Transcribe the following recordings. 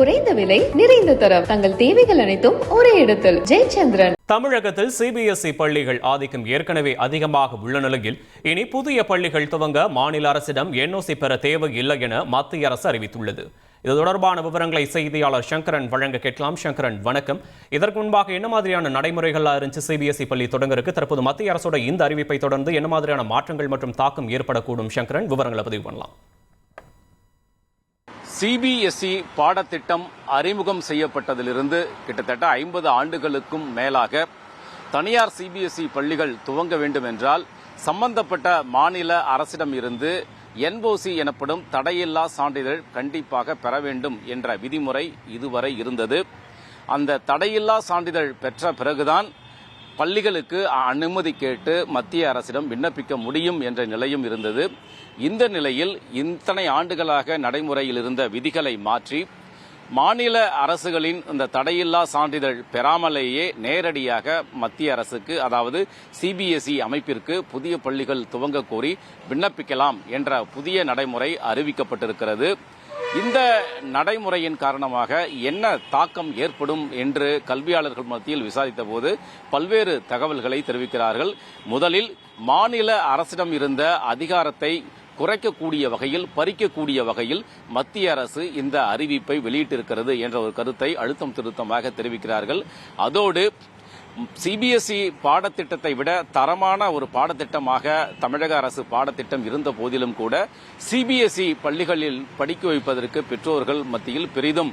குறைந்த விலை நிறைந்த தரம். தங்கள் தேவைகள் அனைத்தும் ஒரே இடத்தில். ஜெயச்சந்திரன். தமிழகத்தில் சிபிஎஸ்இ பள்ளிகள் ஆதிக்கம் ஏற்கனவே அதிகமாக உள்ள நிலையில் இனி புதிய பள்ளிகள் துவங்க மாநில அரசிடம் என்ஓசி பெற தேவையில்லை என மத்திய அரசு அறிவித்துள்ளது. இது தொடர்பான விவரங்களை செய்தியாளர் சங்கரன் வழங்க கேட்கலாம். சங்கரன் வணக்கம். இதற்கு முன்பாக என்ன மாதிரியான நடைமுறைகளாக இருந்துச்சு சிபிஎஸ்இ பள்ளி தொடங்குறதுக்கு தற்போது மத்திய அரசோட இந்த அறிவிப்பை தொடர்ந்து என்ன மாதிரியான மாற்றங்கள் மற்றும் தாக்கம் ஏற்படக்கூடும்? சங்கரன் விவரங்களை பதிவு பண்ணலாம். சிபிஎஸ்இ பாடத்திட்டம் அறிமுகம் செய்யப்பட்டதிலிருந்து கிட்டத்தட்ட ஐம்பது ஆண்டுகளுக்கும் மேலாக தனியார் சிபிஎஸ்இ பள்ளிகள் துவங்க வேண்டும் என்றால் சம்பந்தப்பட்ட மாநில அரசிடம் இருந்து என்ஓசி எனப்படும் தடையில்லா சான்றிதழ் கண்டிப்பாக பெற வேண்டும் என்ற விதிமுறை இதுவரை இருந்தது. அந்த தடையில்லா சான்றிதழ் பெற்ற பிறகுதான் பள்ளிகளுக்கு அனுமதி கேட்டு மத்திய அரசிடம் விண்ணப்பிக்க முடியும் என்ற நிலையும் இருந்தது. இந்த நிலையில் இத்தனை ஆண்டுகளாக நடைமுறையில் இருந்த விதிகளை மாற்றி மாநில அரசுகளின் இந்த தடையில்லா சான்றிதழ் பெறாமலேயே நேரடியாக மத்திய அரசுக்கு அதாவது சிபிஎஸ்இ அமைப்பிற்கு புதிய பள்ளிகள் துவங்க கோரி விண்ணப்பிக்கலாம் என்ற புதிய நடைமுறை அறிவிக்கப்பட்டிருக்கிறது. இந்த நடைமுறையின் காரணமாக என்ன தாக்கம் ஏற்படும் என்று கல்வியாளர்கள் மத்தியில் விசாரித்த போது பல்வேறு தகவல்களை தெரிவிக்கிறார்கள். முதலில் மாநில அரசிடம் இருந்த அதிகாரத்தை குறைக்கக்கூடிய வகையில் பறிக்கக்கூடிய வகையில் மத்திய அரசு இந்த அறிவிப்பை வெளியிட்டிருக்கிறது என்ற ஒரு கருத்தை அழுத்தம் திருத்தமாக தெரிவிக்கிறார்கள். அதோடு சிபிஎஸ்இ பாடத்திட்டத்தை விட தரமான ஒரு பாடத்திட்டமாக தமிழக அரசு பாடத்திட்டம் இருந்த போதிலும் கூட சிபிஎஸ்இ பள்ளிகளில் படிக்க வைப்பதற்கு பெற்றோர்கள் மத்தியில் பெரிதும்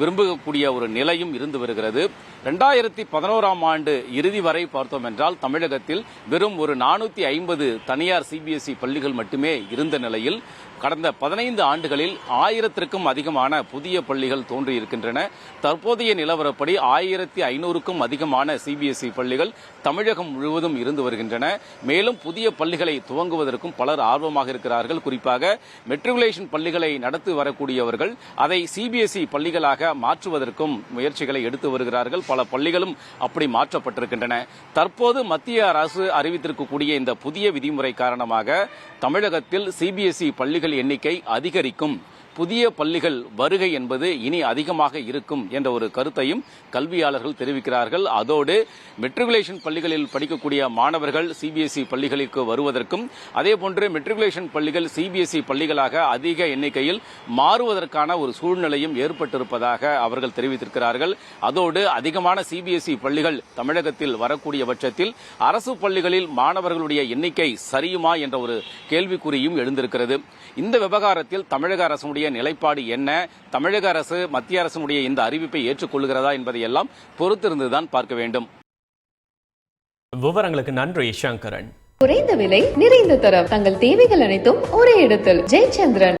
விரும்பக்கூடிய ஒரு நிலையும் இருந்து வருகிறது. ரெண்டாயிரத்தி பதினோராம் ஆண்டு இறுதி வரை பார்த்தோம் என்றால் தமிழகத்தில் வெறும் ஒரு நானூத்தி ஐம்பது தனியார் சிபிஎஸ்இ பள்ளிகள் மட்டுமே இருந்த நிலையில் கடந்த பதினைந்து ஆண்டுகளில் ஆயிரத்திற்கும் அதிகமான புதிய பள்ளிகள் தோன்றியிருக்கின்றன. தற்போதைய நிலவரப்படி ஆயிரத்தி ஐநூறுக்கும் அதிகமான சிபிஎஸ்இ பள்ளிகள் தமிழகம் முழுவதும் இருந்து வருகின்றன. மேலும் புதிய பள்ளிகளை துவங்குவதற்கும் பலர் ஆர்வமாக இருக்கிறார்கள். குறிப்பாக மெட்ரிகுலேஷன் பள்ளிகளை நடத்தி வரக்கூடியவர்கள் அதை சிபிஎஸ்இ பள்ளிகளாக மாற்றுவதற்கும் முயற்சிகளை எடுத்து வருகிறார்கள். பல பள்ளிகளும் அப்படி மாற்றப்பட்டிருக்கின்றன. தற்போது மத்திய அரசு அறிவித்திருக்கக்கூடிய இந்த புதிய விதிமுறை காரணமாக தமிழகத்தில் சிபிஎஸ்இ பள்ளிகள் எண்ணிக்கை அதிகரிக்கும். புதிய பள்ளிகள் வருகை என்பது இனி அதிகமாக இருக்கும் என்ற ஒரு கருத்தையும் கல்வியாளர்கள் தெரிவிக்கிறார்கள். அதோடு மெட்ரிகுலேஷன் பள்ளிகளில் படிக்கக்கூடிய மாணவர்கள் சிபிஎஸ்இ பள்ளிகளுக்கு வருவதற்கும் அதேபோன்று மெட்ரிகுலேஷன் பள்ளிகள் சிபிஎஸ்இ பள்ளிகளாக அதிக எண்ணிக்கையில் மாறுவதற்கான ஒரு சூழ்நிலையும் ஏற்பட்டிருப்பதாக அவர்கள் தெரிவித்திருக்கிறார்கள். அதோடு அதிகமான சிபிஎஸ்இ பள்ளிகள் தமிழகத்தில் வரக்கூடிய பட்சத்தில் அரசு பள்ளிகளில் மாணவர்களுடைய எண்ணிக்கை சரியுமா என்ற ஒரு கேள்விக்குறியும் எழுந்திருக்கிறது. இந்த விவகாரத்தில் தமிழக அரசுடைய நிலைப்பாடு என்ன? தமிழக அரசு மத்திய அரசுடைய இந்த அறிவிப்பை ஏற்றுக்கொள்கிறதா என்பதையெல்லாம் பொறுத்திருந்துதான் பார்க்க வேண்டும். விவரங்களுக்கு நன்றி சங்கரன். குறைந்த விலை நிறைந்த தரம். தங்கள் தேவைகள் அனைத்தும் ஒரே இடத்தில். ஜெயச்சந்திரன்.